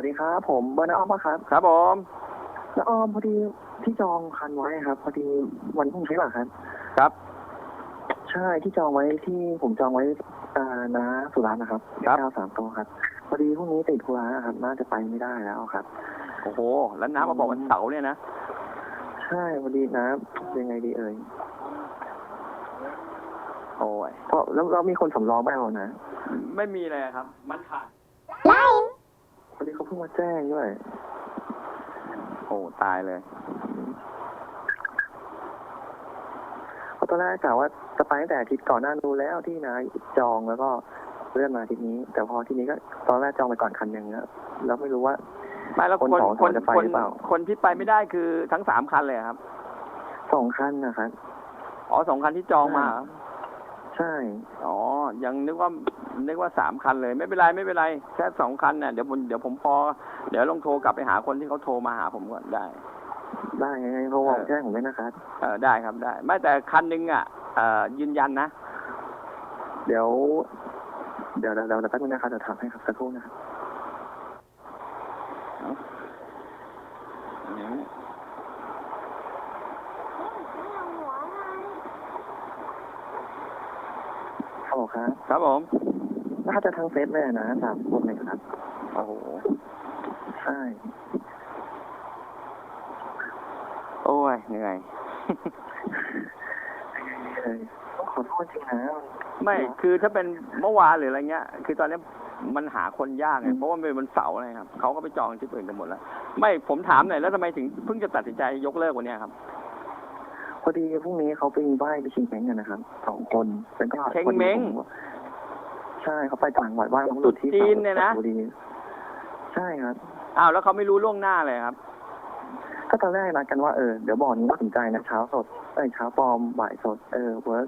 วัสดีครับ ผมเบอร์น้าอ้อมปะครับครับผมน้าอ้อมพอดีที่จองคันไว้ครับ พอดีวันพรุ่งนี้เหรอครับ ครับ ใช่ที่จองไว้ที่ผมจองไว้อ่านะสุรัตน์นะครับครับเก้าสามตัวครับ พอดีพรุ่งนี้ติดธุระครับ น่าจะไปไม่ได้แล้วครับ โอ้โห แล้วน้ำมาบอกวันเสาร์เนี่ยนะ ใช่พอดีนะยังไงดีเอ่ยโอ้ยเพราะแล้วเรามีคนสำรองไหมเอานะ ไม่มีเลยครับ มันขาด พอดีเขาเพิ่งมาแจ้งด้วย โอ้ตายเลยเพราะตอนแรกกะว่าจะไปตั้งแต่อาทิตย์ก่อนหน้านู้นแล้วที่นะจองแล้วก็เลื่อนมาอาทิตย์นี้ แต่พอทีนี้ก็ตอนแรกจองไปก่อนคันหนึ่งแล้วแล้วไม่รู้ว่า ไม่แล้วคนคนสองคนจะไปคนหรือเปล่า คนที่ไปไม่ได้คือทั้งสามคันเลยครับ สองคันนะครับ อ๋อสองคันที่จองมาเหรอ ใช่ อ๋อ ยังนึกว่านึกว่าสามคันเลย ไม่เป็นไรไม่เป็นไรแค่สองคันเนี่ยเดี๋ยวผมเดี๋ยวผมพอ เดี๋ยวลองโทรกลับไปหาคนที่เขาโทรมาหาผมก่อนได้ ได้ไงโทรบอกเออแจ้งผมด้วยนะครับ เออได้ครับได้ ไม่แต่คันหนึงอะเอ่อยืนยันนะ เดี๋ยว เดี๋ยวเดี๋ยวเดี๋ยวแป๊บนึงนะครับเดี๋ยวถามให้ครับสักครู่นะครับ ลโหลครับครับผมถ้าจะทางเฟซเลยนะสามคนเลยครับ โอ้โห ใช่ โอ้ยเหนื่อยเลยต้องขอโทษจริงนะ ไม่ คือถ้าเป็นเมื่อวานหรืออะไรเงี้ย คือตอนนี้มันหาคนยากไงเพราะว่ามันเป็นวันเสาร์นะครับเขาก็ไปจองที่อื่นกันหมดแล้ว ไม่ ผมถามหน่อยแล้วทำไมถึงเพิ่งจะตัดสินใจยกเลิกวันเนี้ยครับ พอดีพรุ่งนี้เขาไปไหว้ไปชิงเม้งกันนะครับสองคนเป็นก็เชงเม้งใช่เขาไปต่างจังหวัดไหว้พระบุตรุรุษษที่จีนเนี่ยนะ สระบุรีใช่ครับ อ้าวแล้วเขาไม่รู้ล่วงหน้าเลยครับ ก็ตอนแรกนัดกันว่าเออเดี๋ยวบอกนี้น่าสนใจนะเช้าสดเอ้ยเช้าปลอมบ่ายสดเออเวิร์ก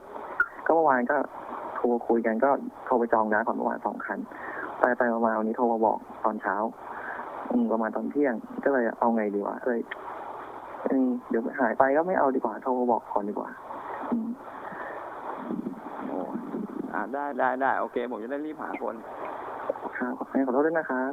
ก็เมื่อวานก็โทรคุยกันก็โทรไปจองนะก่อนเมื่อวานสองคัน ไปไปมาๆวันนี้โทรมาบอกตอนเช้า อืมประมาณตอนเที่ยง ก็เลยเอาไงดีวะเลยอืม เดี๋ยวหายไปก็ไม่เอาดีกว่าโทรมาบอกก่อนดีกว่าอืมโอ้อ่าได้ได้ได้โอเค ผมจะได้รีบหาคนครับขอโทษด้วยนะครับ